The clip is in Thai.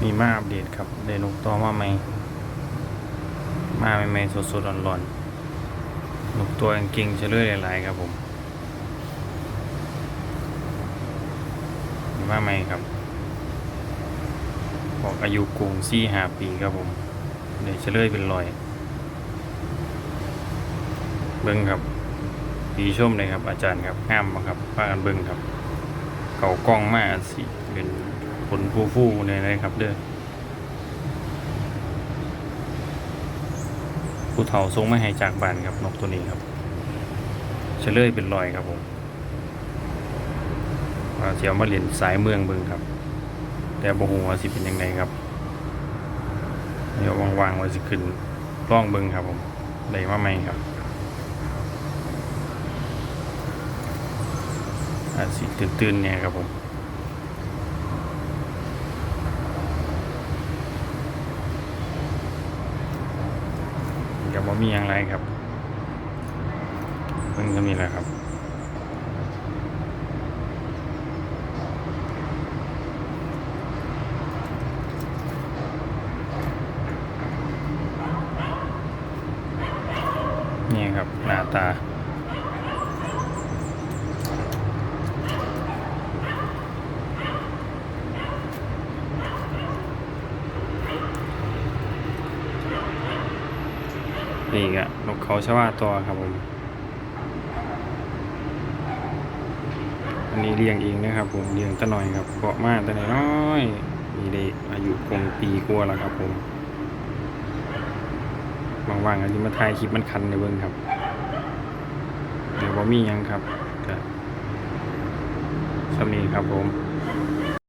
มีมาอัปเดตครับ ได้นกตัวมาใหม่ มาใหม่ๆสดๆร้อนๆนกตัวเก่งเฉลยหลายๆครับผมมีมาใหม่ครับบอกอายุกรุงสี่หาปีครับผมเดี๋ยวเฉลยเป็นรอย เบิ้งครับปีชมเลยครับ อาจารย์ครับห้ามครับพากันเบิ้งครับเขากล้องมาสิเป็น ผลฟูฟูๆเลยนะครับเด้อผู้เฒ่าทรงไม่ให้จากบ้านครับนกตัวนี้ครับเฉลยเป็นรอยครับผมเสียวมาเรียนสายเมืองเบิ้งครับ แต่บ่ฮู้ว่าสิเป็นยังไงครับ เดี๋ยววางๆไว้สิขึ้นร่องเบิ้งครับผมได้มาใหมครับอาจสิตื่นๆเนี่ยครับผม กับว่ามีอย่างไรครับเพิ่งจะมีแล้วครับนี่ครับหน้าตา นี่ก็นกเขาชวาตัวครับผม อันนี้เลี้ยงเองนะครับผมเลี้ยงตะหน่อยครับเกาะมาแต่น้อยมีได้อายุคงปีกว่าแล้วครับผมว่างๆอันนี้มาถ่ายคลิปมันคันในเบิ้งครับเดี๋ยวบ่มียังครับสำนีครับผม